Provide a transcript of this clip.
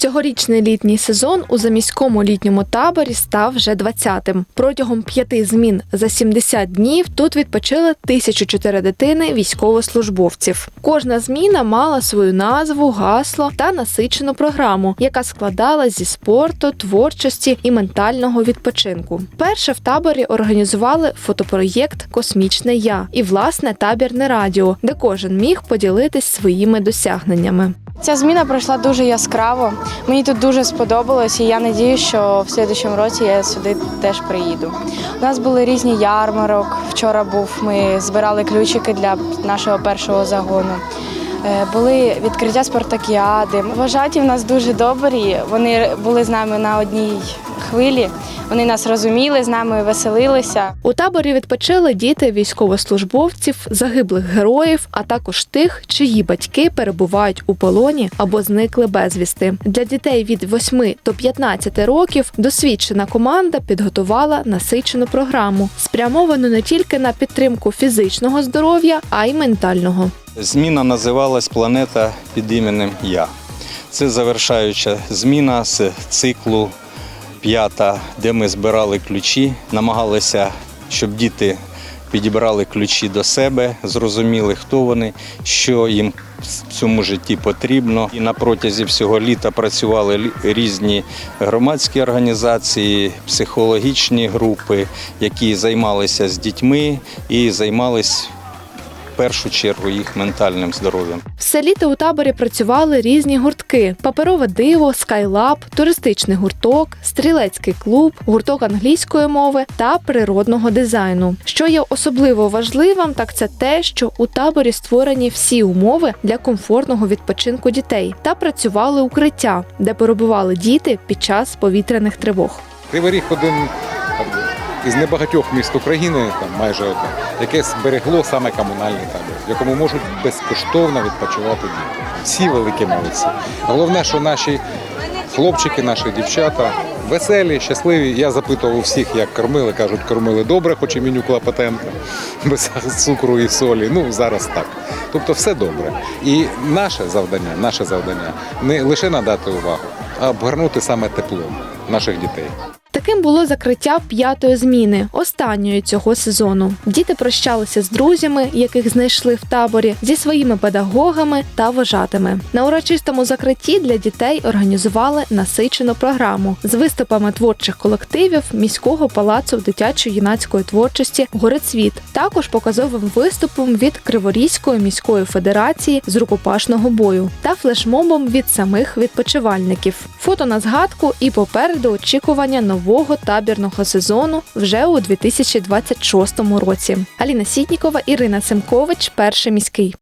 Цьогорічний літній сезон у заміському літньому таборі став вже 20-тим. Протягом п'яти змін за 70 днів тут відпочили 1004 дитини військовослужбовців. Кожна зміна мала свою назву, гасло та насичену програму, яка складалась зі спорту, творчості і ментального відпочинку. Перше в таборі організували фотопроєкт Космічне Я і власне табірне радіо, де кожен міг поділитись своїми досягненнями. Ця зміна пройшла дуже яскраво. Мені тут дуже сподобалось, і я надію, що в слідчому році я сюди теж приїду. У нас були різні ярмарок. Вчора був. Ми збирали ключики для нашого першого загону. Е, Були відкриття спартакіади. Вважаті в нас дуже добрі. Вони були з нами на одній хвилі. Вони нас розуміли, з нами веселилися. У таборі відпочили діти військовослужбовців, загиблих героїв, а також тих, чиї батьки перебувають у полоні або зникли безвісти. Для дітей від 8 до 15 років досвідчена команда підготувала насичену програму, спрямовану не тільки на підтримку фізичного здоров'я, а й ментального. Зміна називалась Планета під іменем Я. Це завершаюча зміна з циклу п'ята, де ми збирали ключі, намагалися, щоб діти підібрали ключі до себе, зрозуміли, хто вони, що їм в цьому житті потрібно. І на протязі всього літа працювали різні громадські організації, психологічні групи, які займалися з дітьми і займалися першу чергу їх ментальним здоров'ям. Все літо у таборі працювали різні гуртки: паперове диво, скайлаб, туристичний гурток, стрілецький клуб, гурток англійської мови та природного дизайну. Що є особливо важливим, так це те, що у таборі створені всі умови для комфортного відпочинку дітей та працювали укриття, де перебували діти під час повітряних тривог. Кривий Ріг один із небагатьох міст України, там майже одне, яке зберегло саме комунальний табір, в якому можуть безкоштовно відпочивати діти. Всі великі молодці. Головне, що наші хлопчики, наші дівчата веселі, щасливі. Я запитував у всіх, як кормили. Кажуть, кормили добре, хоч і меню Клопотенка, без цукру і солі. Ну зараз так. Тобто все добре. І наше завдання, наше завдання не лише надати увагу, а обгорнути саме теплом наших дітей. Таким було закриття п'ятої зміни, останньої цього сезону. Діти прощалися з друзями, яких знайшли в таборі, зі своїми педагогами та вожатими. На урочистому закритті для дітей організували насичену програму з виступами творчих колективів міського палацу дитячо-юнацької творчості Горецвіт, також показовим виступом від Криворізької міської федерації з рукопашного бою та флешмобом від самих відпочивальників. Фото на згадку і попереду очікування нового табірного сезону вже у 2026 році. Аліна Сітнікова, Ірина Семкович, перший міський.